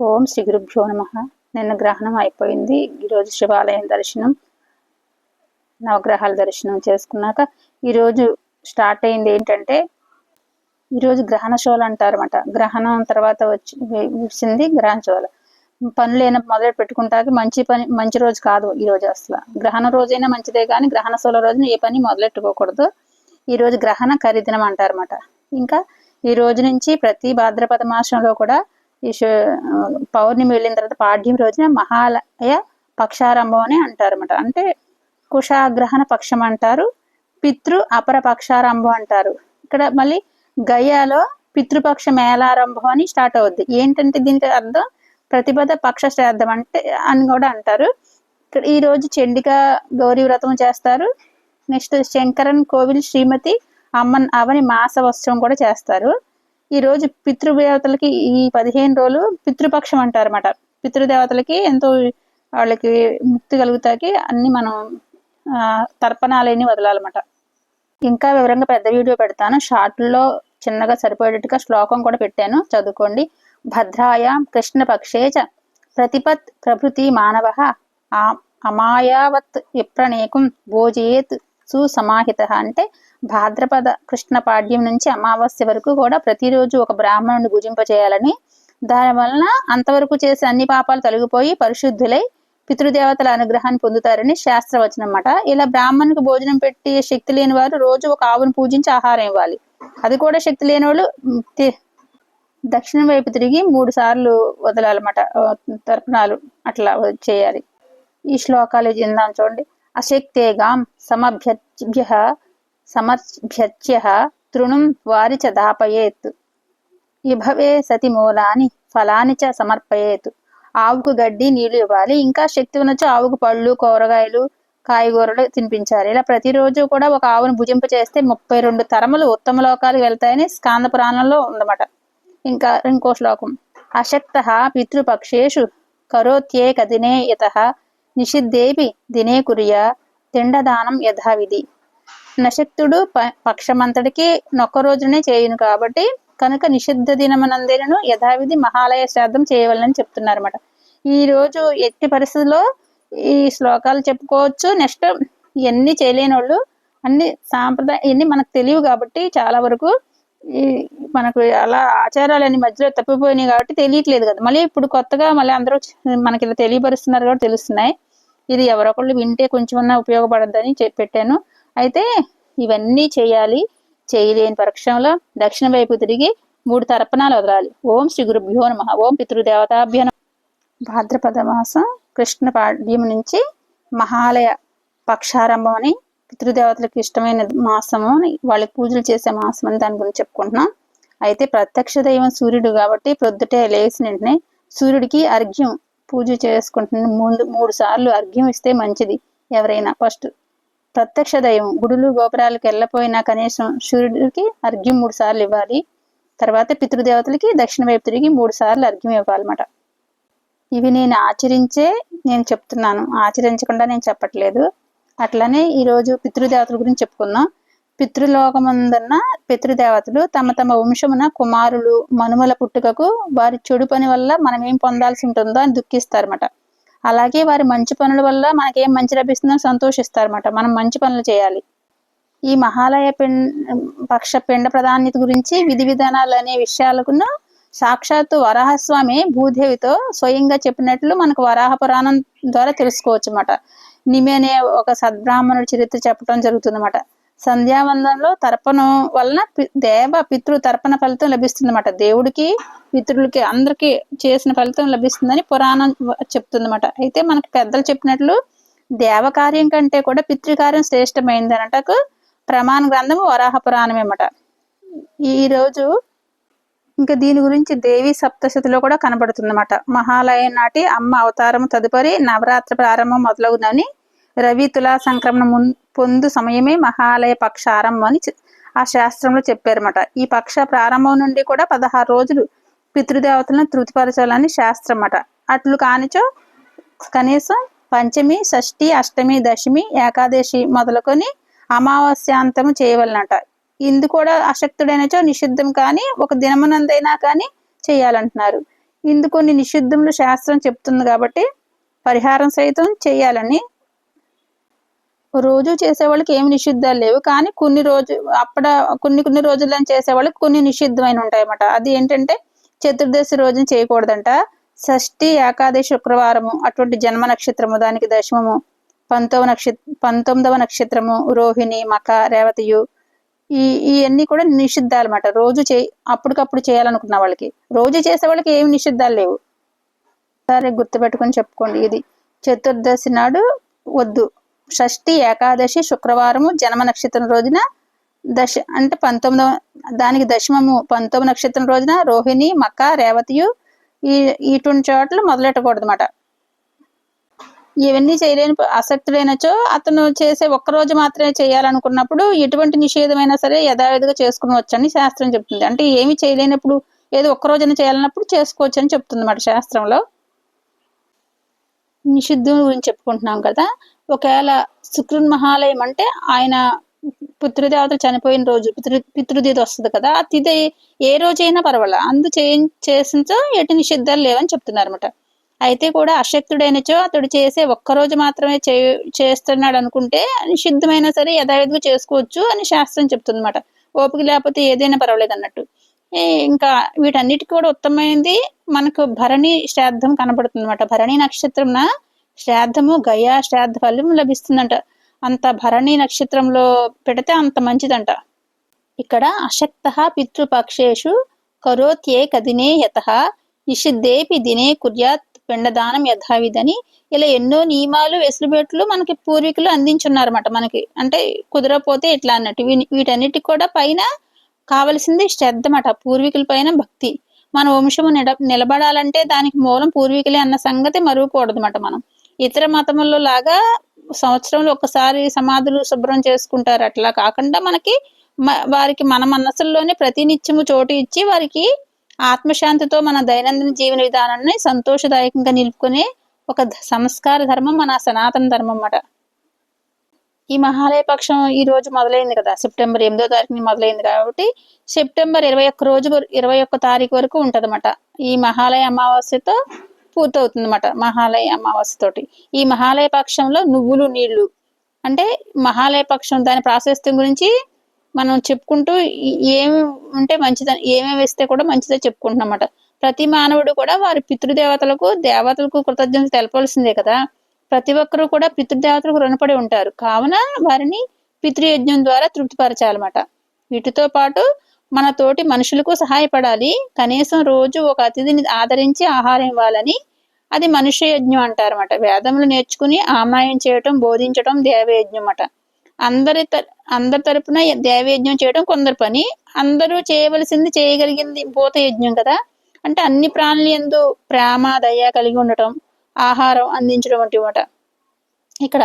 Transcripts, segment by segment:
ఓం శ్రీ గురుభ్యో నమ. నిన్న గ్రహణం అయిపోయింది. ఈరోజు శివాలయం దర్శనం నవగ్రహాల దర్శనం చేసుకున్నాక ఈరోజు స్టార్ట్ అయింది ఏంటంటే ఈరోజు గ్రహణ శోల అంటారన్నమాట. గ్రహణం తర్వాత వచ్చి వచ్చింది గ్రహణ శోల పనులు అయిన మొదలు పెట్టుకుంటాక మంచి పని మంచి రోజు కాదు ఈ రోజు అసలు. గ్రహణ రోజైనా మంచిదే కానీ గ్రహణ శోల రోజున ఏ పని మొదలెట్టుకోకూడదు. ఈ రోజు గ్రహణ ఖరీదినం అంటారన్నమాట. ఇంకా ఈ రోజు నుంచి ప్రతి భాద్రపద మాసంలో కూడా ఈ పౌర్ణమి వెళ్ళిన తర్వాత పాడ్యం రోజున మహాలయ పక్షారంభం అని అంటారన్నమాట. అంటే కుషాగ్రహణ పక్షం అంటారు పితృ అపర పక్షారంభం అంటారు. ఇక్కడ మళ్ళీ గయాలో పితృపక్ష మేళారంభం అని స్టార్ట్ అవుద్ది. ఏంటంటే దీనికి అర్థం? ప్రతిపద పక్ష శ్రాద్ధం అంటే అని కూడా అంటారు. ఇక్కడ ఈ రోజు చండిక గౌరీ వ్రతం చేస్తారు. నెక్స్ట్ శంకరన్ కోవిల్ శ్రీమతి అమ్మన్ అవని మాస ఉత్సవం కూడా చేస్తారు. ఈ రోజు పితృదేవతలకి ఈ పదిహేను రోజులు పితృపక్షం అంటారన్నమాట. పితృదేవతలకి ఎంతో వాళ్ళకి ముక్తి కలుగుతాకి అన్ని మనం తర్పణాలని వదలాలన్నమాట. ఇంకా వివరంగా పెద్ద వీడియో పెడతాను. షార్ట్లో చిన్నగా సరిపోయేటట్టుగా శ్లోకం కూడా పెట్టాను. చదువుకోండి. భద్రాయాం కృష్ణపక్షే చ ప్రతిపత్ ప్రభృతి మానవ అమాయావత్ విప్రణేకం భోజేత్ సుసమాహిత అంటే భాద్రపద కృష్ణ పాడ్యం నుంచి అమావాస్య వరకు కూడా ప్రతిరోజు ఒక బ్రాహ్మణుని భుజింపచేయాలని. దాని వలన అంతవరకు చేసే అన్ని పాపాలు తొలగిపోయి పరిశుద్ధులై పితృదేవతల అనుగ్రహాన్ని పొందుతారని శాస్త్రవచనం అన్నమాట. ఇలా బ్రాహ్మణునికి భోజనం పెట్టి శక్తి లేని వారు రోజు ఒక ఆవును పూజించి ఆహారం ఇవ్వాలి. అది కూడా శక్తి లేని వాళ్ళు దక్షిణం వైపు తిరిగి మూడు సార్లు వదలాలన్నమాట. తర్పణాలు అట్లా చేయాలి. ఈ శ్లోకాలు చెందాం చూడండి. అశక్తేగాం సమభ్యభ్య సమభ్యచ్య తృణం వారి చ దాపయేత్ ఇభవే సతి మూలాని ఫలాని చ సమర్పయేత్ ఆవుకు గడ్డి నీళ్ళు ఇవ్వాలి. ఇంకా శక్తి ఉన్నచో ఆవుకు పళ్ళు కూరగాయలు కాయగూరలు తినిపించాలి. ఇలా ప్రతిరోజు కూడా ఒక ఆవును భుజింప చేస్తే ముప్పై రెండు తరములు ఉత్తమ లోకాలు వెళ్తాయని స్కాంద పురాణంలో ఉందన్నమాట. ఇంకా ఇంకో శ్లోకం. అశక్త పితృపక్షేషు కరోత్యేక దినే యత నిషిద్ధేపి దినే కుర్య తిండదానం యథావిధి. నశక్తుడు పక్షమంతటికి నొక్క రోజునే చేయును కాబట్టి కనుక నిషిద్ధ దినమనందేనను యథావిధి మహాలయ శ్రాద్ధం చేయవాలని చెప్తున్నారన్నమాట. ఈ రోజు ఎట్టి పరిస్థితుల్లో ఈ శ్లోకాలు చెప్పుకోవచ్చు. నెక్స్ట్ ఇవన్నీ చేయలేని వాళ్ళు అన్ని సాంప్రదాయ ఇవన్నీ మనకు తెలియవు కాబట్టి చాలా వరకు ఈ మనకు అలా ఆచారాలు అన్ని మధ్యలో తప్పిపోయినాయి కాబట్టి తెలియట్లేదు కదా. మళ్ళీ ఇప్పుడు కొత్తగా మళ్ళీ అందరూ మనకి ఇలా తెలియపరుస్తున్నారు కాబట్టి తెలుస్తున్నాయి. ఇది ఎవరొకళ్ళు వింటే కొంచెం ఉపయోగపడద్దని పెట్టాను. అయితే ఇవన్నీ చేయాలి. చేయలేని పక్షంలో దక్షిణ వైపు తిరిగి మూడు తర్పణాలు వదలాలి. ఓం శ్రీ గురుభ్యో నమ. ఓం పితృదేవతాభ్య భాద్రపద మాసం కృష్ణ పాడ్యం నుంచి మహాలయ పక్షారంభం అని పితృదేవతలకు ఇష్టమైన మాసము అని వాళ్ళకి పూజలు చేసే మాసం అని దాని గురించి చెప్పుకుంటున్నాం. అయితే ప్రత్యక్ష దైవం సూర్యుడు కాబట్టి ప్రొద్దుటే లేచిన వెంటనే సూర్యుడికి అర్ఘ్యం పూజ చేసుకుంటున్న ముందు మూడు సార్లు అర్ఘ్యం ఇస్తే మంచిది ఎవరైనా. ఫస్ట్ ప్రత్యక్ష దైవం గుడులు గోపురాలకు వెళ్ళపోయినా కనీసం సూర్యుడికి అర్ఘ్యం మూడు సార్లు ఇవ్వాలి. తర్వాత పితృదేవతలకి దక్షిణ వైపు తిరిగి మూడు సార్లు అర్ఘ్యం ఇవ్వాలన్నమాట. ఇవి నేను ఆచరించే నేను చెప్తున్నాను. ఆచరించకుండా నేను చెప్పట్లేదు. అట్లనే ఈరోజు పితృదేవతల గురించి చెప్పుకుందాం. పితృలోకమందున్న పితృదేవతలు తమ తమ వంశమున కుమారులు మనుమల పుట్టుకకు వారి చెడు పని వల్ల మనం ఏం పొందాల్సి ఉంటుందో అని దుఃఖిస్తారన్నమాట. అలాగే వారి మంచి పనుల వల్ల మనకేం మంచి లభిస్తుందో సంతోషిస్తారన్నమాట. మనం మంచి పనులు చేయాలి. ఈ మహాలయ పిండ పక్ష పిండ ప్రాధాన్యత గురించి విధి విధానాలు అనే విషయాలకు సాక్షాత్తు వరాహస్వామి భూదేవితో స్వయంగా చెప్పినట్లు మనకు వరాహ పురాణం ద్వారా తెలుసుకోవచ్చు అన్నమాట నిమి అనే ఒక సద్బ్రాహ్మణుడి చరిత్ర చెప్పడం జరుగుతుందన్నమాట. సంధ్యావందనంలో తర్పణం వలన దేవ పితృ తర్పణ ఫలితం లభిస్తుందన్నమాట. దేవుడికి పితృలకి అందరికి చేసిన ఫలితం లభిస్తుందని పురాణం చెప్తుందన్నమాట. అయితే మనకు పెద్దలు చెప్పినట్లు దేవకార్యం కంటే కూడా పితృకార్యం శ్రేష్టమైంది అనటకు ప్రమాణ గ్రంథము వరాహ పురాణమేమట ఈరోజు ఇంకా దీని గురించి దేవి సప్తశతిలో కూడా కనబడుతుందన్నమాట. మహాలయం నాటి అమ్మ అవతారం తదుపరి నవరాత్రి ప్రారంభం మొదలవునని రవి తులా సంక్రమణ పొందు సమయమే మహాలయ పక్ష ఆరంభం అని ఆ శాస్త్రంలో చెప్పారన్నమాట. ఈ పక్ష ప్రారంభం నుండి కూడా పదహారు రోజులు పితృదేవతలను తృప్తిపరచాలని శాస్త్రం అన్నమాట అట్లు కానిచో కనీసం పంచమి షష్ఠి అష్టమి దశమి ఏకాదశి మొదలుకొని అమావాస్యాంతము చేయవలనట. ఇందు కూడా అశక్తుడైనచో నిషిద్ధం కానీ ఒక దినమునందైనా కానీ చేయాలంటున్నారు. ఇందు కొన్ని నిషిద్ధములు శాస్త్రం చెప్తుంది కాబట్టి పరిహారం సైతం చేయాలని రోజు చేసేవాళ్ళకి ఏమి నిషిద్ధాలు లేవు. కానీ కొన్ని రోజు అప్పుడ కొన్ని కొన్ని రోజులను చేసేవాళ్ళకి కొన్ని నిషిద్ధమైన ఉంటాయన్నమాట. అది ఏంటంటే చతుర్దశి రోజున చేయకూడదంట. షష్ఠి ఏకాదశి శుక్రవారము అటువంటి జన్మ నక్షత్రము దానికి దశమము పంతొమ్మిది నక్షత్ర పంతొమ్మిదవ నక్షత్రము రోహిణి మక రేవతియు ఈ ఇవన్నీ కూడా నిషిద్ధాలు అనమాట రోజు చే అప్పటికప్పుడు చేయాలనుకున్న వాళ్ళకి. రోజు చేసే వాళ్ళకి ఏమి నిషిద్ధాలు లేవు. సరే గుర్తుపెట్టుకొని చెప్పుకోండి. ఇది చతుర్దశి నాడు వద్దు. షష్ఠి ఏకాదశి శుక్రవారము జన్మ నక్షత్రం రోజున దశ అంటే పంతొమ్మిదవ దానికి దశమము పంతొమ్మిది నక్షత్రం రోజున రోహిణి మక్క రేవతియు ఈ ఇటువంటి చోట్ల మొదలెట్టకూడదు అనమాట ఇవన్నీ చేయలేని ఆసక్తుడైనచో అతను చేసే ఒక్క రోజు మాత్రమే చేయాలనుకున్నప్పుడు ఎటువంటి నిషేధమైనా సరే యథావిధిగా చేసుకుని వచ్చని శాస్త్రం చెప్తుంది. అంటే ఏమి చేయలేనప్పుడు ఏదో ఒక్క రోజున చేయాలన్నప్పుడు చేసుకోవచ్చు అని చెప్తుంది అన్నమాట శాస్త్రంలో. నిషిద్ధం గురించి చెప్పుకుంటున్నాం కదా. ఒకవేళ శుక్రున్ మహాలయం అంటే ఆయన పితృదేవతలు చనిపోయిన రోజు పితృ పితృదేవత వస్తుంది కదా. ఆ తిథి ఏ రోజైనా పర్వాలేదు అందు చే చేసిన ఎటు నిషిద్ధాలు లేవని చెప్తున్నారు అనమాట అయితే కూడా అశక్తుడైనచో అతడు చేసే ఒక్కరోజు మాత్రమే చే చేస్తున్నాడు అనుకుంటే నిషిద్ధమైనా సరే యథావిధిగా చేసుకోవచ్చు అని శాస్త్రం చెప్తుందన్నమాట. ఓపిక లేకపోతే ఏదైనా పర్వాలేదు అన్నట్టు ఇంకా వీటన్నిటికి కూడా ఉత్తమమైనది మనకు భరణి శ్రాద్ధం కనబడుతుంది అనమాట భరణి నక్షత్రంన శ్రాద్ధము గయా శ్రాద్ధ ఫలం లభిస్తుందంట. అంత భరణి నక్షత్రంలో పెడితే అంత మంచిదంట. ఇక్కడ అశక్త పితృపక్షేషు కరోత్యే కదినే యత నిషిద్ధేపి దినే కుర్యాత్ పిండదానం యథావిధని. ఇలా ఎన్నో నియమాలు వెసులుబెట్లు మనకి పూర్వీకులు అందించున్నారన్నమాట మనకి. అంటే కుదరపోతే ఇట్లా అన్నట్టు. వీటన్నిటికి కూడా పైన కావలసింది శ్రద్ధ మాట పూర్వీకుల పైన భక్తి. మన వంశము నిలబడాలంటే దానికి మూలం పూర్వీకులే అన్న సంగతి మరువకూడదు మనం. ఇతర మతముల్లో లాగా సంవత్సరంలో ఒకసారి సమాధులు శుభ్రం చేసుకుంటారు. అట్లా కాకుండా మనకి వారికి మన మనసుల్లోనే ప్రతినిత్యము చోటు ఇచ్చి వారికి ఆత్మశాంతితో మన దైనందిన జీవన విధానాన్ని సంతోషదాయకంగా నిలుపుకునే ఒక సంస్కార ధర్మం మన సనాతన ధర్మం అన్నమాట ఈ మహాలయ పక్షం ఈ రోజు మొదలైంది కదా. సెప్టెంబర్ ఎనిమిదో తారీఖుని మొదలైంది కాబట్టి సెప్టెంబర్ ఇరవై ఒక్క రోజు ఇరవై ఒక్క తారీఖు వరకు ఉంటదన్నమాట. ఈ మహాలయ అమావాస్యతో పూర్తవుతుందన్నమాట. మహాలయ అమావాస్యతోటి ఈ మహాలయ పక్షంలో నువ్వులు నీళ్ళు. అంటే మహాలయ పక్షం దాని ప్రాశస్త్యం గురించి మనం చెప్పుకుంటూ ఏమి ఉంటే మంచిదని ఏమేమి వేస్తే కూడా మంచిదని చెప్పుకుంటున్నమాట ప్రతి మానవుడు కూడా వారి పితృదేవతలకు దేవతలకు కృతజ్ఞత తెలపాల్సిందే కదా. ప్రతి ఒక్కరూ కూడా పితృదేవతలకు రుణపడి ఉంటారు. కావున వారిని పితృయజ్ఞం ద్వారా తృప్తిపరచాలన్నమాట. వీటితో పాటు మన తోటి మనుషులకు సహాయపడాలి. కనీసం రోజు ఒక అతిథిని ఆదరించి ఆహారం ఇవ్వాలని అది మనుష్య యజ్ఞం అంటారన్నమాట. వేదములు నేర్చుకుని ఆమాయం చేయటం బోధించటం దేవయజ్ఞం అట అందరి అందరి తరపున దేవయజ్ఞం చేయడం కొందరు పని. అందరూ చేయవలసింది చేయగలిగింది భూత యజ్ఞం కదా. అంటే అన్ని ప్రాణులు ఎందు ప్రేమ దయ కలిగి ఉండటం ఆహారం అందించడం వంటి ఇక్కడ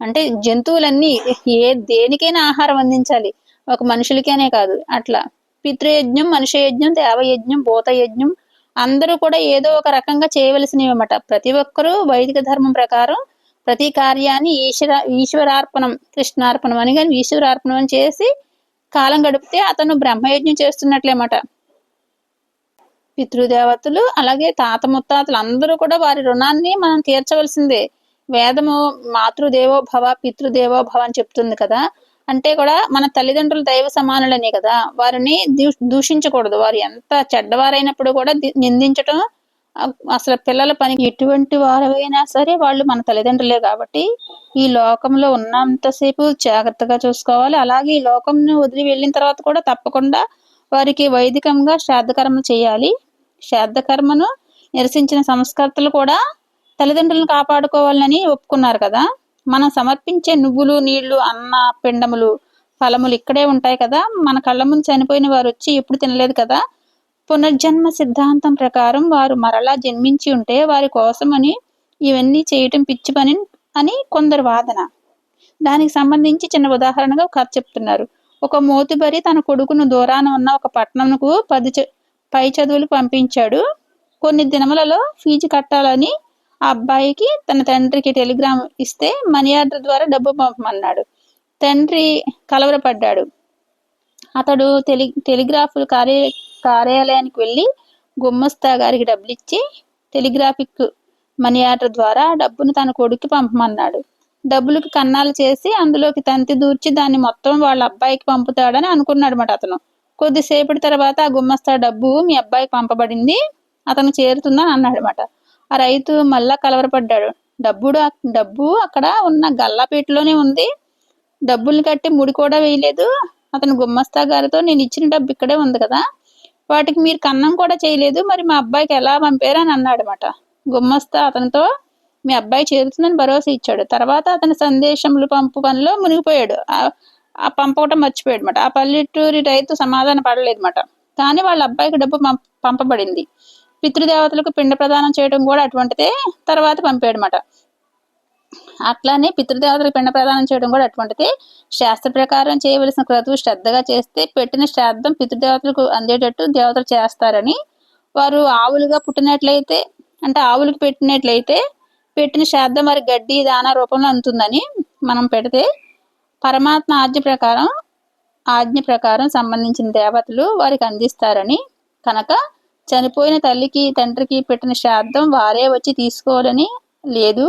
అంటే జంతువులన్నీ ఏ దేనికైనా ఆహారం అందించాలి. ఒక మనుషులకేనే కాదు. అట్లా. పితృయజ్ఞం మనుష్య యజ్ఞం దేవయజ్ఞం భూతయజ్ఞం అందరూ కూడా ఏదో ఒక రకంగా చేయవలసినవి అన్నమాట ప్రతి ఒక్కరూ వైదిక ధర్మం ప్రకారం ప్రతి కార్యాన్ని ఈశ్వర ఈశ్వరార్పణం కృష్ణార్పణం అని కానీ ఈశ్వరార్పణం అని చేసి కాలం గడిపితే అతను బ్రహ్మయజ్ఞం చేస్తున్నట్లేమాట. పితృదేవతలు అలాగే తాత ముత్తాతలు అందరూ కూడా వారి రుణాన్ని మనం తీర్చవలసిందే. వేదము మాతృదేవో భవ పితృదేవో భవ అని చెప్తుంది కదా. అంటే కూడా మన తల్లిదండ్రులు దైవ సమానులనే కదా. వారిని దూషించకూడదు. వారు ఎంత చెడ్డవారైనప్పుడు కూడా నిందించటం అసలు పిల్లల పని ఎటువంటి వారైనా సరే వాళ్ళు మన తల్లిదండ్రులే కాబట్టి ఈ లోకంలో ఉన్నంతసేపు జాగ్రత్తగా చూసుకోవాలి. అలాగే ఈ లోకం వదిలి వెళ్ళిన తర్వాత కూడా తప్పకుండా వారికి వైదికంగా శ్రాద్ధకర్మ చేయాలి. శ్రాద్ధకర్మను నిరసించిన సంస్కర్తలు కూడా తల్లిదండ్రులను కాపాడుకోవాలని ఒప్పుకున్నారు కదా. మనం సమర్పించే నువ్వులు నీళ్ళు అన్న పిండములు ఫలములు ఇక్కడే ఉంటాయి కదా. మన కళ్ళ ముందు చనిపోయిన వారు వచ్చి ఎప్పుడు తినలేదు కదా. పునర్జన్మ సిద్ధాంతం ప్రకారం వారు మరలా జన్మించి ఉంటే వారి కోసమని ఇవన్నీ చేయటం పిచ్చి పని అని కొందరు వాదన. దానికి సంబంధించి చిన్న ఉదాహరణగా కథ చెప్తున్నారు. ఒక మోతుబరి తన కొడుకును దూరాన ఉన్న ఒక పట్టణంకు పది పై చదువులు పంపించాడు. కొన్ని దినములలో ఫీజు కట్టాలని ఆ అబ్బాయికి తన తండ్రికి టెలిగ్రామ్ ఇస్తే మనీ ఆర్డర్ ద్వారా డబ్బు పంపమన్నాడు. తండ్రి కలవరపడ్డాడు. అతడు టెలి టెలిగ్రాఫ్ కార్య కార్యాలయానికి వెళ్ళి గుమ్మస్తా గారికి డబ్బులు ఇచ్చి టెలిగ్రాఫిక్ మనీ ఆర్డర్ ద్వారా డబ్బును తన కొడుక్కి పంపమన్నాడు. డబ్బులకి కన్నాలు చేసి అందులోకి తంతి దూర్చి దాన్ని మొత్తం వాళ్ళ అబ్బాయికి పంపుతాడని అనుకున్నాడు మాట అతను. కొద్దిసేపటి తర్వాత ఆ గుమ్మస్తా డబ్బు మీ అబ్బాయికి పంపబడింది అతను చేరుతుందని అన్నాడు అనమాట ఆ రైతు మళ్ళా కలవరపడ్డాడు. డబ్బుడు డబ్బు అక్కడ ఉన్న గల్లాపేటలోనే ఉంది. డబ్బుల్ని కట్టి ముడి కూడా వేయలేదు. అతను గుమ్మస్తా గారితో నేను ఇచ్చిన డబ్బు ఇక్కడే ఉంది కదా వాటికి మీరు కన్నం కూడా చేయలేదు మరి మా అబ్బాయికి ఎలా పంపారు? అని అన్నాడు అనమాట గుమ్మస్తా అతనితో మీ అబ్బాయి చేరుతుందని భరోసా ఇచ్చాడు. తర్వాత అతని సందేశములు పంపు పనిలో మునిగిపోయాడు. ఆ పంపకటం మర్చిపోయాడు అనమాట ఆ పల్లెటూరి రైతు సమాధాన పడలేదన్నమాట. కానీ వాళ్ళ అబ్బాయికి డబ్బు పంపబడింది. పితృదేవతలకు పిండ ప్రదానం చేయడం కూడా అటువంటిదే తర్వాత పంపాడనమాట అట్లానే పితృదేవతలకు పిండ ప్రదానం చేయడం కూడా అటువంటిది. శాస్త్ర ప్రకారం చేయవలసిన క్రతువు శ్రద్ధగా చేస్తే పెట్టిన శ్రాద్ధం పితృదేవతలకు అందేటట్టు దేవతలు చేస్తారని వారు ఆవులుగా పుట్టినట్లయితే అంటే ఆవులకు పెట్టినట్లయితే పెట్టిన శ్రద్ధ మరి గడ్డి దాన రూపంలో అందుతుందని మనం పెడితే పరమాత్మ ఆజ్ఞ ప్రకారం ఆజ్ఞ ప్రకారం సంబంధించిన దేవతలు వారికి అందిస్తారని కనుక చనిపోయిన తల్లికి తండ్రికి పెట్టిన శ్రాద్ధం వారే వచ్చి తీసుకోవాలని లేదు.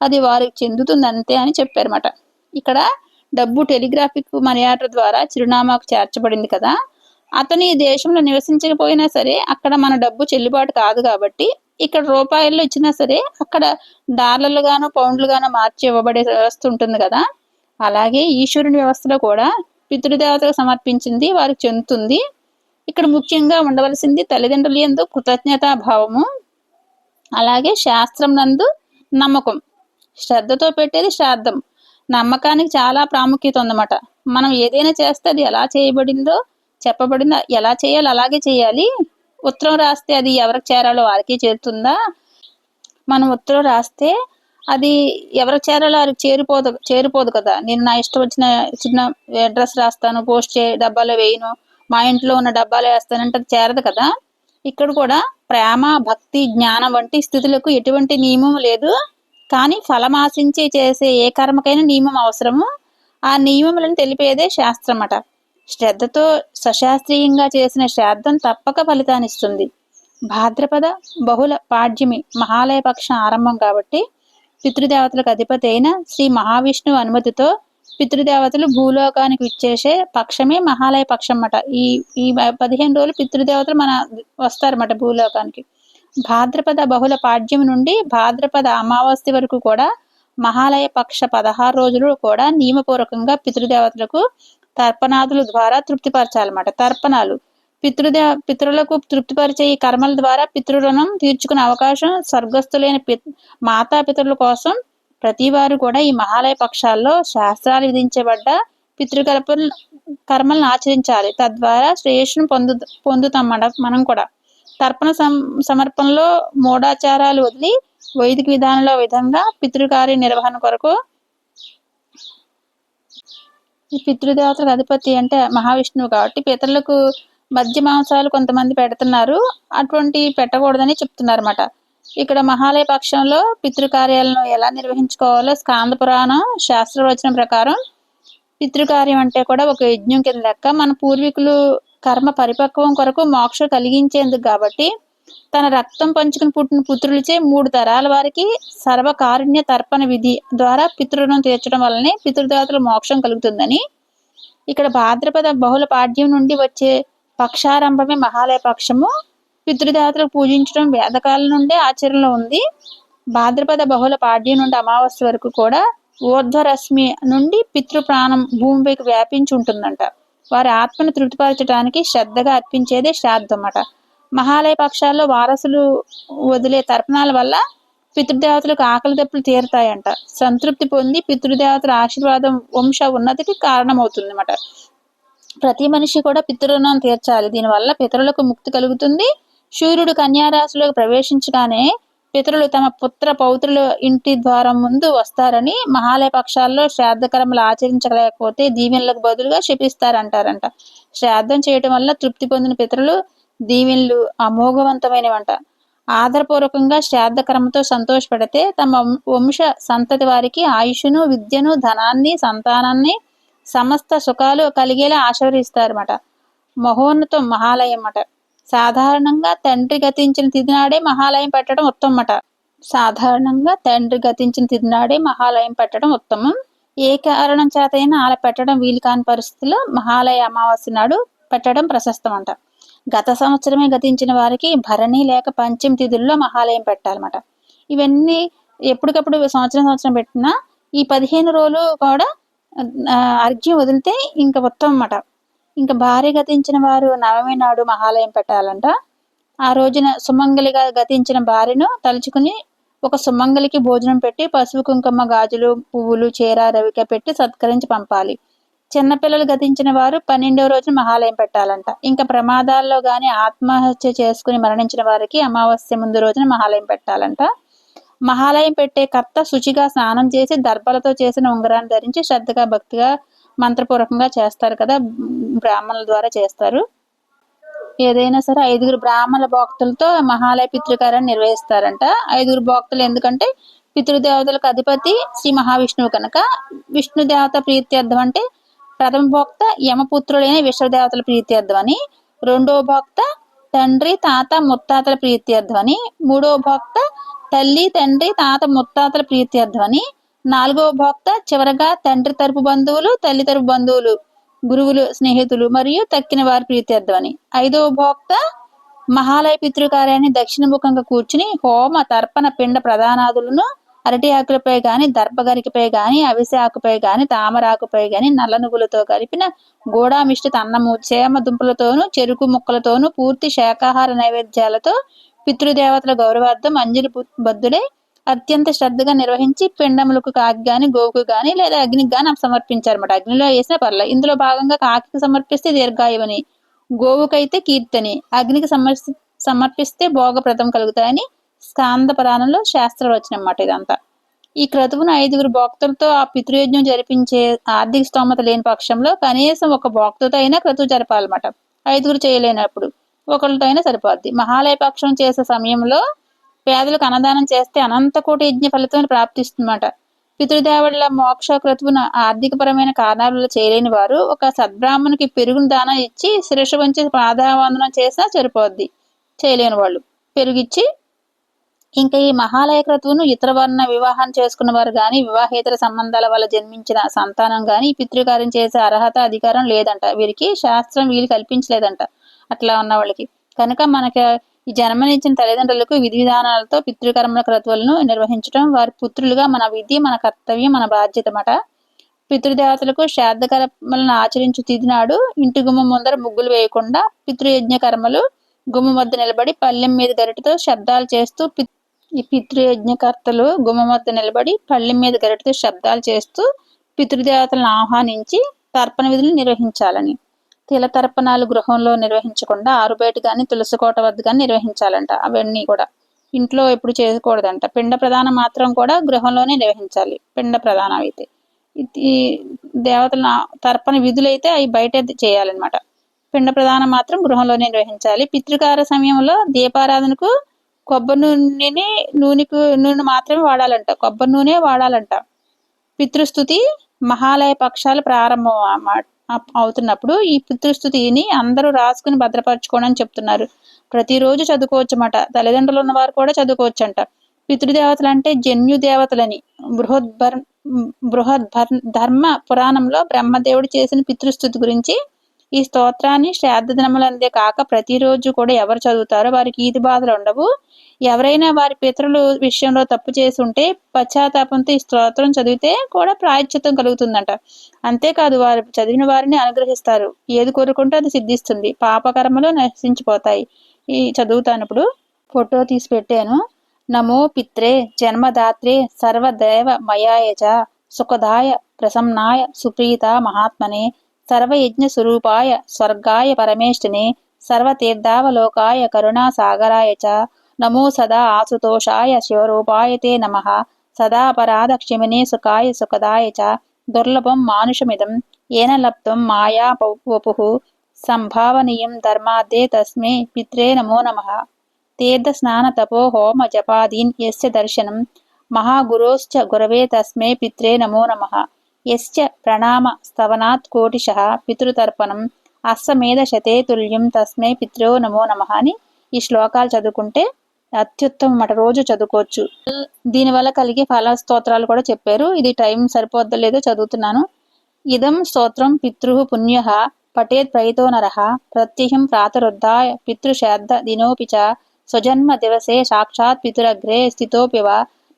అది వారికి చెందుతుంది అంతే అని చెప్పారన్నమాట. ఇక్కడ డబ్బు టెలిగ్రాఫిక్ మనీ ఆర్డర్ ద్వారా చిరునామాకు చేర్చబడింది కదా. అతను ఈ దేశంలో నివసించకపోయినా సరే అక్కడ మన డబ్బు చెల్లుబాటు కాదు కాబట్టి ఇక్కడ రూపాయల్లో ఇచ్చినా సరే అక్కడ డాలర్లు గాను పౌండ్లు గాను మార్చి ఇవ్వబడే వ్యవస్థ ఉంటుంది కదా. అలాగే ఈశ్వరుని వ్యవస్థలో కూడా పితృదేవతకు సమర్పించింది వారికి చెందుతుంది. ఇక్కడ ముఖ్యంగా ఉండవలసింది తల్లిదండ్రులు ఎందు కృతజ్ఞతా భావము అలాగే శాస్త్రం నందు నమ్మకం. శ్రద్ధతో పెట్టేది శ్రాద్ధం. నమ్మకానికి చాలా ప్రాముఖ్యత ఉందన్నమాట. మనం ఏదైనా చేస్తే అది ఎలా చేయబడిందో చెప్పబడిందో ఎలా చేయాలి అలాగే చేయాలి. ఉత్తరం రాస్తే అది ఎవరికి చేరాలో వారికి చేరుతుందా? మనం ఉత్తరం రాస్తే అది ఎవరికి చేరాలో వారికి చేరిపోదు చేరిపోదు కదా. నేను నా ఇష్టం వచ్చిన చిన్న అడ్రస్ రాస్తాను పోస్ట్ చే డబ్బాలో వేయను మా ఇంట్లో ఉన్న డబ్బాలో వేస్తానంటే అది చేరదు కదా. ఇక్కడ కూడా ప్రేమ భక్తి జ్ఞానం వంటి స్థితులకు ఎటువంటి నియమం లేదు. కానీ ఫలమాశించి చేసే ఏ కర్మకైనా నియమం అవసరము. ఆ నియమములను తెలిపేదే శాస్త్రం అట శ్రద్ధతో సశాస్త్రీయంగా చేసిన శ్రాద్ధం తప్పక ఫలితాన్నిస్తుంది. భాద్రపద బహుళ పాడ్యమి మహాలయ పక్షం ఆరంభం కాబట్టి పితృదేవతలకు అధిపతి అయిన శ్రీ మహావిష్ణువు అనుమతితో పితృదేవతలు భూలోకానికి ఇచ్చేసే పక్షమే మహాలయ పక్షం అన్నమాట ఈ ఈ పదిహేను రోజులు పితృదేవతలు మన వస్తారన్నమాట భూలోకానికి. భాద్రపద బహుళ పాడ్యం నుండి భాద్రపద అమావాస్య వరకు కూడా మహాలయ పక్ష పదహారు రోజులు కూడా నియమపూర్వకంగా పితృదేవతలకు తర్పణాదుల ద్వారా తృప్తిపరచాలన్నమాట. తర్పణాలు. పితృదే పితృలకు తృప్తిపరిచే ఈ కర్మల ద్వారా పితృరుణం తీర్చుకునే అవకాశం స్వర్గస్థులైన పి మాతాపితరుల కోసం ప్రతి వారు కూడా ఈ మహాలయ పక్షాల్లో శాస్త్రాలు విధించబడ్డ పితృకల్ప కర్మలను ఆచరించాలి. తద్వారా శ్రేయస్సును పొందు పొందుతాం మనం కూడా. తర్పణ సమర్పణలో మూఢాచారాలు వదిలి వైదిక విధానంలో విధంగా పితృకార్య నిర్వహణ కొరకు ఈ పితృదేవతలకు అధిపతి అంటే మహావిష్ణువు కాబట్టి పితరులకు మధ్య మాంసాలు కొంతమంది పెడుతున్నారు. అటువంటి పెట్టకూడదని చెప్తున్నారు అన్నమాట ఇక్కడ మహాలయ పక్షంలో పితృకార్యాలను ఎలా నిర్వహించుకోవాలో స్కాంద పురాణం శాస్త్రవచనం ప్రకారం పితృకార్యం అంటే కూడా ఒక యజ్ఞం కింద లెక్క. మన పూర్వీకులు కర్మ పరిపక్వం కొరకు మోక్ష కలిగించేందుకు కాబట్టి తన రక్తం పంచుకుని పుట్టిన పుత్రులచే మూడు తరాల వారికి సర్వకారుణ్య తర్పణ విధి ద్వారా పితృణం తీర్చడం వల్లనే పితృదేవతల మోక్షం కలుగుతుందని. ఇక్కడ భాద్రపద బహుళ పాడ్యం నుండి వచ్చే పక్షారంభమే మహాలయ పక్షము. పితృదేవతలు పూజించడం వేదకాలం నుండే ఆచరణలో ఉంది. భాద్రపద బహుళ పాడ్యం నుండి అమావాస్య వరకు కూడా ఊర్ధ్వరశ్మి నుండి పితృ ప్రాణం భూమిపైకి వ్యాపించి ఉంటుందంట వారి ఆత్మను తృప్తిపరచడానికి శ్రద్ధగా అర్పించేదే శ్రాద్ధం అన్నమాట మహాలయ పక్షాల్లో వారసులు వదిలే తర్పణాల వల్ల పితృదేవతలకు ఆకలి దెబ్బలు తీరుతాయంట. సంతృప్తి పొంది పితృదేవతల ఆశీర్వాదం వంశ ఉన్నతికి కారణమవుతుంది అన్నమాట ప్రతి మనిషి కూడా పితృణం తీర్చాలి. దీనివల్ల పితరులకు ముక్తి కలుగుతుంది. సూర్యుడు కన్యారాశిలోకి ప్రవేశించగానే పితరులు తమ పుత్ర పౌత్రుల ఇంటి ద్వారం ముందు వస్తారని మహాలయ పక్షాల్లో శ్రాద్ధకర్మలు ఆచరించలేకపోతే దీవెనలకు బదులుగా శపిస్తారంటారంట. శ్రాద్ధం చేయటం వల్ల తృప్తి పొందిన పితరులు దీవెన్లు అమోఘవంతమైనవంట. ఆదరపూర్వకంగా శ్రాద్ధకర్మతో సంతోషపడితే తమ వంశ సంతతి వారికి ఆయుష్ను విద్యను ధనాన్ని సంతానాన్ని సమస్త సుఖాలు కలిగేలా ఆశీర్వదిస్తారన్నమాట. మహోన్నతం మహాలయం అట సాధారణంగా తండ్రి గతించిన తిదినాడే మహాలయం పెట్టడం ఉత్తమట సాధారణంగా తండ్రి గతించిన తిదినాడే మహాలయం పెట్టడం ఉత్తమం. ఏ కారణం చేతైనా అలా పెట్టడం వీలు కాని పరిస్థితుల్లో మహాలయ అమావాస్య నాడు పెట్టడం ప్రశస్తం అంట గత సంవత్సరమే గతించిన వారికి భరణి లేక పంచమి తిథుల్లో మహాలయం పెట్టాలన్నమాట. ఇవన్నీ ఎప్పటికప్పుడు సంవత్సరం సంవత్సరం పెట్టినా ఈ పదిహేను రోజులు కూడా అర్ఘ్యం వదిలితే ఇంకా ఉత్తమం అన్నమాట. ఇంకా భార్య గతించిన వారు నవమి నాడు మహాలయం పెట్టాలంట. ఆ రోజున సుమంగలిగా గతించిన భార్యను తలుచుకుని ఒక సుమంగలికి భోజనం పెట్టి పసుపు కుంకుమ గాజులు పువ్వులు చీర రవిక పెట్టి సత్కరించి పంపాలి. చిన్నపిల్లలు గతించిన వారు పన్నెండవ రోజు మహాలయం పెట్టాలంట. ఇంకా ప్రమాదాల్లో గాని ఆత్మహత్య చేసుకుని మరణించిన వారికి అమావాస్య ముందు రోజున మహాలయం పెట్టాలంట. మహాలయం పెట్టే కర్త శుచిగా స్నానం చేసి దర్భలతో చేసిన ఉంగరాన్ని ధరించి శ్రద్ధగా భక్తిగా మంత్రపూర్వకంగా చేస్తారు కదా బ్రాహ్మణుల ద్వారా చేస్తారు. ఏదైనా సరే ఐదుగురు బ్రాహ్మణ భక్తులతో మహాలయ పితృకార్యాన్ని నిర్వహిస్తారంట. ఐదుగురు భక్తులు ఎందుకంటే పితృదేవతలకు అధిపతి శ్రీ మహావిష్ణువు కనుక. విష్ణు దేవత ప్రీత్యర్థం అంటే ప్రథమ భోక్త యమపుత్రులైన విశ్వదేవతల ప్రీత్యర్థమని రెండో భోక్త తండ్రి తాత ముత్తాతల ప్రీత్యర్థమని మూడో భోక్త తల్లి తండ్రి తాత ముత్తాతల ప్రీత్యర్థమని నాలుగో భోక్త చివరగా తండ్రి తరపు బంధువులు తల్లి తరపు బంధువులు గురువులు స్నేహితులు మరియు తక్కిన వారి ప్రీత్యర్థమని. ఐదో భోక్త మహాలయ పితృకార్యాన్ని దక్షిణముఖంగా కూర్చుని హోమ తర్పణ పిండ ప్రధానాదులను అరటి ఆకులపై గాని దర్భగరికపై గాని అవిసె ఆకుపై గాని తామరాకుపై గాని నల్ల నువ్వులతో కలిపిన గోడామిష్టిత అన్నము చేమ దుంపలతోనూ చెరుకు ముక్కలతోనూ పూర్తి శాకాహార నైవేద్యాలతో పితృదేవతల గౌరవార్థం అంజలి బద్దులై అత్యంత శ్రద్ధగా నిర్వహించి పిండములకు కాకి గాని గోవుకు గాని లేదా అగ్నికి గాని సమర్పించారన్నమాట. అగ్నిలో వేసిన పర్ల. ఇందులో భాగంగా కాకి సమర్పిస్తే దీర్ఘాయువని గోవుకైతే కీర్తని అగ్నికి సమర్ సమర్పిస్తే భోగప్రదం కలుగుతాయని స్కాంద పురాణంలో శాస్త్రాలు అన్నమాట ఇదంతా. ఈ క్రతువును ఐదుగురు భక్తులతో ఆ పితృయజ్ఞం జరిపించే ఆర్థిక స్తోమత లేని పక్షంలో కనీసం ఒక భక్తుతో అయినా క్రతువు జరపాలన్నమాట. ఐదుగురు చేయలేనప్పుడు ఒకరితో అయినా సరిపోద్ది. మహాలయ పక్షం చేసే సమయంలో పేదలకు అన్నదానం చేస్తే అనంత కోటి యజ్ఞ ఫలితం ప్రాప్తిస్తుందన్నమాట. పితృదేవుళ్ళ మోక్ష క్రతువును ఆర్థికపరమైన కారణాలలో చేయలేని వారు ఒక సద్బ్రాహ్మణునికి పెరుగును దానం ఇచ్చి శిరస్సు వంచి పాదావందనం చేసినా సరిపోద్ది. చేయలేని వాళ్ళు. పెరుగిచ్చి ఇంకా ఈ మహాలయ క్రతువును ఇతర వర్ణ వివాహం చేసుకున్న వారు గాని వివాహేతర సంబంధాల వల్ల జన్మించిన సంతానం గాని పితృకార్యం చేసే అర్హత అధికారం లేదంట. వీరికి శాస్త్రం వీలు కల్పించలేదంట అట్లా ఉన్న వాళ్ళకి. కనుక మనకి ఈ జన్మనిచ్చిన తల్లిదండ్రులకు విధి విధానాలతో పితృకర్మల క్రతువులను నిర్వహించడం వారి పుత్రులుగా మన విధి మన కర్తవ్యం మన బాధ్యత మాట పితృదేవతలకు శ్రాద్ధ కర్మలను ఆచరించు తిది నాడు ఇంటి గుమ్మ ముందర ముగ్గులు వేయకుండా పితృయజ్ఞ కర్మలు గుమ్మ వద్ద నిలబడి పల్లెం మీద గరిటతో శబ్దాలు చేస్తూ ఈ పితృయజ్ఞకర్తలు గుమ్మ వద్ద నిలబడి పళ్ళి మీద గరిటతో శబ్దాలు చేస్తూ పితృదేవతలను ఆహ్వానించి తర్పణ విధులు నిర్వహించాలని. తిల తర్పణాలు గృహంలో నిర్వహించకుండా ఆరుబయట కానీ తులసికోట వద్ద కానీ నిర్వహించాలంట. అవన్నీ కూడా ఇంట్లో ఎప్పుడు చేయకూడదంట. పిండ ప్రధానం మాత్రం కూడా గృహంలోనే నిర్వహించాలి. పిండ ప్రధానం అయితే. ఈ దేవతల తర్పణ విధులు అయితే అవి బయట చేయాలన్నమాట. పిండ ప్రధానం మాత్రం గృహంలోనే నిర్వహించాలి. పితృకార సమయంలో దీపారాధనకు కొబ్బరి నూనెని నూనెకు నూనె మాత్రమే వాడాలంట. కొబ్బరి నూనె వాడాలంట. పితృస్థుతి మహాలయ పక్షాలు ప్రారంభం అన్నమాట అవుతున్నప్పుడు ఈ పితృస్థుతిని అందరూ రాసుకుని భద్రపరచుకోండి అని చెప్తున్నారు. ప్రతిరోజు చదువుకోవచ్చమాట. తల్లిదండ్రులు ఉన్నవారు కూడా చదువుకోవచ్చంట. పితృదేవతలు అంటే జన్యు దేవతలని. బృహద్భర్ బృహద్ ధర్మ పురాణంలో బ్రహ్మదేవుడు చేసిన పితృస్థుతి గురించి ఈ స్తోత్రాన్ని శ్రాద్ధ దినములందే కాక ప్రతిరోజు కూడా ఎవరు చదువుతారో వారికి ఈది బాధలు ఉండవు. ఎవరైనా వారి పితరులు విషయంలో తప్పు చేసి ఉంటే పశ్చాత్తాపంతో ఈ స్తోత్రం చదివితే కూడా ప్రాయశ్చిత్తం కలుగుతుందంట. అంతేకాదు వారు చదివిన వారిని అనుగ్రహిస్తారు. ఏది కోరుకుంటే అది సిద్ధిస్తుంది. పాపకర్మలు నశించిపోతాయి. ఈ చదువుతానప్పుడు ఫోటో తీసి పెట్టాను. నమో పిత్రే జన్మదాత్రే సర్వదేవ మయాయచ సుఖదాయ ప్రసన్నాయ సుప్రీత మహాత్మనే సర్వయజ్ఞ స్వరూపాయ స్వర్గాయ పరమేష్ఠిని సర్వతీర్థావలోకాయ కరుణాసాగరాయ చ నమో సదా ఆసుతోషాయ శివరూపాయ తే నమ. సదాపరాధక్షమిని సుఖాయ సుఖదాయ చ దుర్లభం మానుషమిదం ఏన లబ్ధం మాయా వపు. సంభావనీయం ధర్మాదే తస్మే పిత్రే నమో నమ. తీర్థ స్నాన తపో హోమ జపాదీన్ ఎస్య దర్శనం. మహాగురోశ్చ గురవే తస్మే పిత్రే నమో నమ. యశ్చ ప్రణామ స్తవనాత్ కోటిశ పితృతర్పణం అస్సమేధ శతేతుల్యం తస్మై పిత్రో నమో నమ అని ఈ శ్లోకాలు చదువుకుంటే అత్యుత్తమం అన్నమాట. రోజు చదువుకోవచ్చు. దీనివల్ల కలిగే ఫల స్తోత్రాలు కూడా చెప్పారు. ఇది టైం సరిపోద్దో లేదో చదువుతున్నాను. ఇదం స్తోత్రం పితృ పుణ్య పటేత్ ప్రయితో నర ప్రత్యహం ప్రాతరుద్ధాయ పితృశ్రాద్ధ దినోపి చ స్వజన్మ దివసే సాక్షాత్ పితురగ్రే స్థితోపివ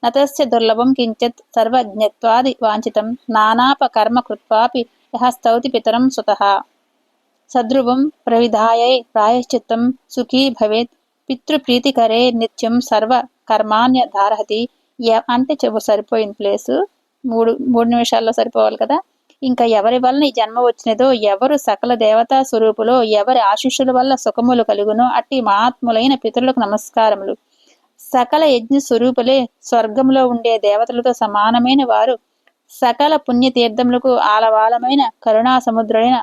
నతస్య దుర్లభం కించిత్ సర్వజ్ఞత్వాది వాంఛితం నానాపకర్మ కృత్వాపి యహ స్తౌతి పితరం సుతః సద్రువం ప్రవిధాయై ప్రాయశ్చిత్తం సుఖీ భవేత్ పితృప్రీతికరే నిత్యం సర్వ కర్మాన్య ధారహతి అంటే చెప్పు సరిపోయింది ప్లేసు మూడు మూడు నిమిషాల్లో సరిపోవాలి కదా? ఇంకా ఎవరి వలన ఈ జన్మ వచ్చినదో ఎవరు సకల దేవతా స్వరూపులో ఎవరి ఆశిష్యుల వల్ల సుఖములు కలుగునో అట్టి మహాత్ములైన పితరులకు నమస్కారములు. సకల యజ్ఞ స్వరూపులే స్వర్గంలో ఉండే దేవతలతో సమానమైన వారు. సకల పుణ్యతీర్థములకు ఆలవాలమైన కరుణా సముద్రుడైన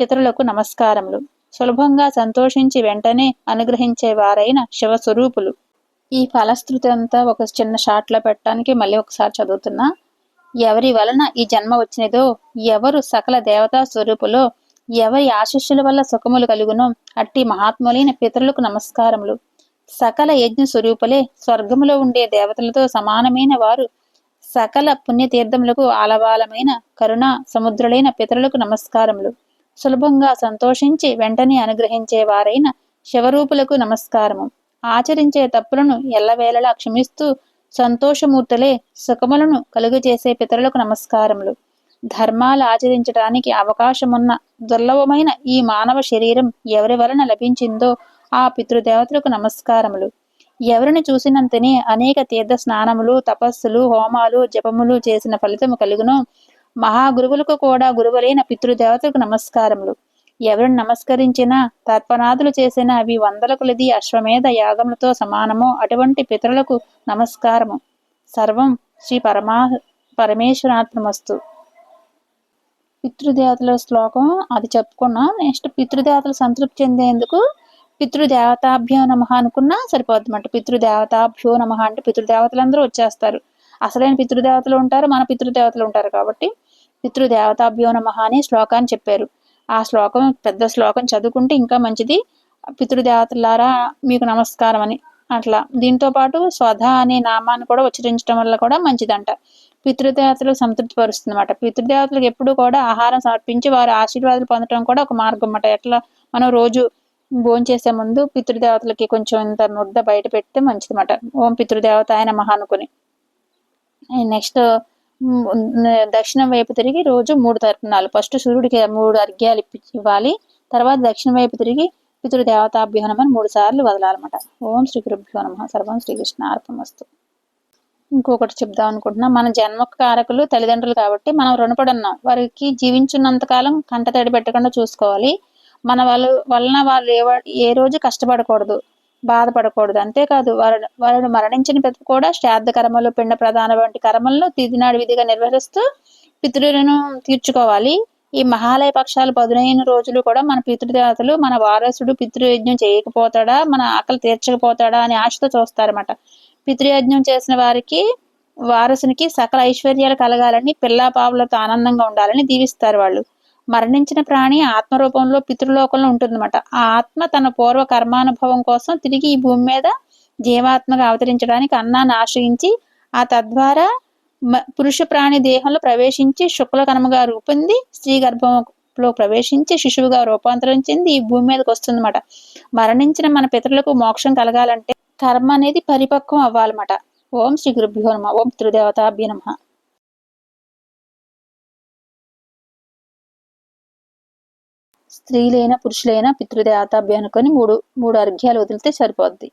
పితరులకు నమస్కారములు. సులభంగా సంతోషించి వెంటనే అనుగ్రహించే వారైన శివస్వరూపులు. ఈ ఫలశ్రుతి అంతా ఒక చిన్న షాట్లో పెట్టడానికి మళ్ళీ ఒకసారి చదువుతున్నా. ఎవరి వలన ఈ జన్మ వచ్చినదో ఎవరు సకల దేవతా స్వరూపులో ఎవరి ఆశిష్యుల వల్ల సుఖములు కలుగునో అట్టి మహాత్ములైన పితరులకు నమస్కారములు. సకల యజ్ఞ స్వరూపులే స్వర్గములో ఉండే దేవతలతో సమానమైన వారు. సకల పుణ్యతీర్థములకు ఆలవాలమైన కరుణ సముద్రులైన పితరులకు నమస్కారములు. సులభంగా సంతోషించి వెంటనే అనుగ్రహించే వారైన శివరూపులకు నమస్కారము. ఆచరించే తప్పులను ఎల్లవేళలా క్షమిస్తూ సంతోషమూర్తులే సుఖములను కలుగజేసే పితరులకు నమస్కారములు. ధర్మాలు ఆచరించడానికి అవకాశమున్న దుర్లభమైన ఈ మానవ శరీరం ఎవరి వలన లభించిందో ఆ పితృదేవతలకు నమస్కారములు. ఎవరిని చూసినంతనే అనేక తీర్థ స్నానములు తపస్సులు హోమాలు జపములు చేసిన ఫలితము కలుగును. మహాగురువులకు కూడా గురువులైన పితృదేవతలకు నమస్కారములు. ఎవరిని నమస్కరించినా తర్పణాదులు చేసిన అవి వందల కొలది అశ్వమేధ యాగములతో సమానమో. అటువంటి పితరులకు నమస్కారము. సర్వం శ్రీ పరమా పరమేశ్వరాత్మస్తు పితృదేవతల శ్లోకం అది చెప్పుకున్నాం నెక్స్ట్ పితృదేవతలు సంతృప్తి చెందేందుకు పితృదేవతాభ్యో నమ అనుకున్నా సరిపోద్దన్నమాట పితృదేవతాభ్యో నమ అంటే పితృదేవతలందరూ వచ్చేస్తారు. అసలైన పితృదేవతలు ఉంటారు మన పితృదేవతలు ఉంటారు కాబట్టి పితృదేవతాభ్యో నమ అని శ్లోకాన్ని చెప్పారు. ఆ శ్లోకం పెద్ద శ్లోకం చదువుకుంటే ఇంకా మంచిది. పితృదేవతలారా మీకు నమస్కారం అని. అట్లా. దీంతో పాటు స్వధ అనే నామాన్ని కూడా ఉచ్చరించడం వల్ల కూడా మంచిదంట. పితృదేవతలు సంతృప్తి పరుస్తుంది అనమాట పితృదేవతలకు ఎప్పుడు కూడా ఆహారం సమర్పించి వారి ఆశీర్వాదాలు పొందడం కూడా ఒక మార్గం అన్నమాట ఎట్లా? మనం రోజు భోంచేసే ముందు పితృదేవతలకి కొంచెం ఇంత ముద్ద బయట పెడితే మంచిదన్నమాట. ఓం పితృదేవత ఆయన మహా అనుకుని నెక్స్ట్ దక్షిణం వైపు తిరిగి రోజు మూడు తర్పణాలు ఫస్ట్ సూర్యుడికి మూడు అర్ఘ్యాలు ఇవ్వాలి. తర్వాత దక్షిణం వైపు తిరిగి పితృదేవతాభ్యో మూడు సార్లు వదలాలన్నమాట. ఓం శ్రీ గురుభ్యో నమ. సర్వం శ్రీకృష్ణ అర్పమస్తు ఇంకొకటి చెప్దాం అనుకుంటున్నా. మన జన్మ కారకులు తల్లిదండ్రులు కాబట్టి మనం రుణపడున్నాం. వారికి జీవించున్నంతకాలం కంట తడి పెట్టకుండా చూసుకోవాలి. మన వాళ్ళు వలన వాళ్ళు ఏ ఏ రోజు కష్టపడకూడదు బాధపడకూడదు. అంతేకాదు వారు వారు మరణించిన ప్రతి కూడా శ్రాద్ధ కర్మలు పిండ ప్రధాన వంటి కర్మలను తిదినాడు విధిగా నిర్వహిస్తూ పితృలను తీర్చుకోవాలి. ఈ మహాలయ పక్షాలు పదునైన రోజులు కూడా మన పితృదేవతలు మన వారసుడు పితృయజ్ఞం చేయకపోతాడా మన ఆకలి తీర్చకపోతాడా అని ఆశతో చూస్తారన్నమాట. పితృయజ్ఞం చేసిన వారికి వారసునికి సకల ఐశ్వర్యాలు కలగాలని పిల్లా పావులతో ఆనందంగా ఉండాలని దీవిస్తారు వాళ్ళు. మరణించిన ప్రాణి ఆత్మరూపంలో పితృలోకంలో ఉంటుందన్నమాట. ఆ ఆత్మ తన పూర్వ కర్మానుభవం కోసం తిరిగి ఈ భూమి మీద జీవాత్మగా అవతరించడానికి అన్నాన్ని ఆశ్రయించి ఆ తద్వారా పురుష ప్రాణి దేహంలో ప్రవేశించి శుక్ల కర్మగా రూపొంది స్త్రీ గర్భంలో ప్రవేశించి శిశువుగా రూపాంతరం చెంది ఈ భూమి మీదకి వస్తుందన్నమాట. మరణించిన మన పితరులకు మోక్షం కలగాలంటే కర్మ అనేది పరిపక్వం అవ్వాలన్నమాట. ఓం శ్రీ గురుభ్యో నమ ఓం త్రిదేవతాభ్య నమ. స్త్రీలైన పురుషులైన పితృదేవతాభ్య అనుకొని మూడు మూడు అర్ఘ్యాలు వదిలితే సరిపోద్ది.